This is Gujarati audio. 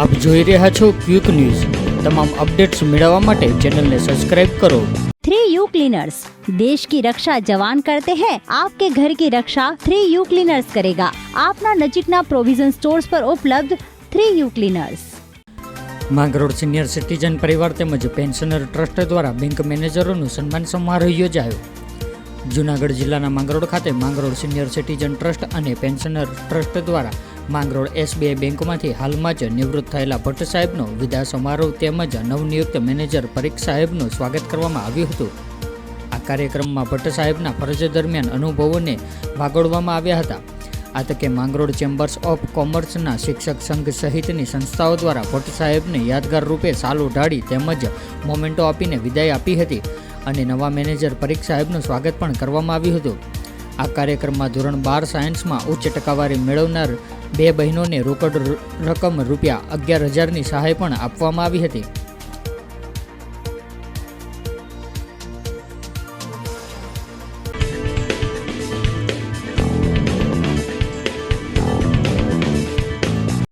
આપ જોઈ રહ્યા છો ક્વિક ન્યૂઝ. તમામ અપડેટ્સ મેળવવા માટે ચેનલને સબસ્ક્રાઇબ કરો. थ्री यू क्लीनर्स देश की रक्षा जवान करते हैं आपके ઘર કી રક્ષા થ્રી યુ ક્લીનર્સ કરેગા. આપના નજીકના પ્રોવિઝન સ્ટોર્સ પર ઉપલબ્ધ three U cleaners. Mangrol senior citizen પરિવાર તેમજ પેન્શનર ટ્રસ્ટ દ્વારા બેંક મેનેજરોનું સન્માન સમારોહ યોજાયો. જૂનાગઢ જિલ્લાના માંગરોળ ખાતે માંગરોળ સિનિયર સિટીઝન ટ્રસ્ટ અને પેન્શનર ટ્રસ્ટ દ્વારા માંગરોળ એસબીઆઈ બેંકમાંથી હાલમાં જ નિવૃત્ત થયેલા ભટ્ટ સાહેબનો વિદા સમારોહ તેમજ નવનિયુક્ત મેનેજર પરીખ સાહેબનું સ્વાગત કરવામાં આવ્યું હતું. આ કાર્યક્રમમાં ભટ્ટ સાહેબના ફરજ દરમિયાન અનુભવોને વાગોળવામાં આવ્યા હતા. આ તકે માંગરોળ ચેમ્બર્સ ઓફ કોમર્સના શિક્ષક સંઘ સહિતની સંસ્થાઓ દ્વારા ભટ્ટ સાહેબને યાદગાર રૂપે સાલ ઉઢાડી તેમજ મોમેન્ટો આપીને વિદાય આપી હતી અને નવા મેનેજર પરીખ સાહેબનું સ્વાગત પણ કરવામાં આવ્યું હતું. આ કાર્યક્રમમાં ધોરણ બાર સાયન્સમાં ઉચ્ચ ટકાવારી મેળવનાર બે બહેનોને રોકડ રકમ રૂપિયા અગિયાર હજારની સહાય પણ આપવામાં આવી હતી.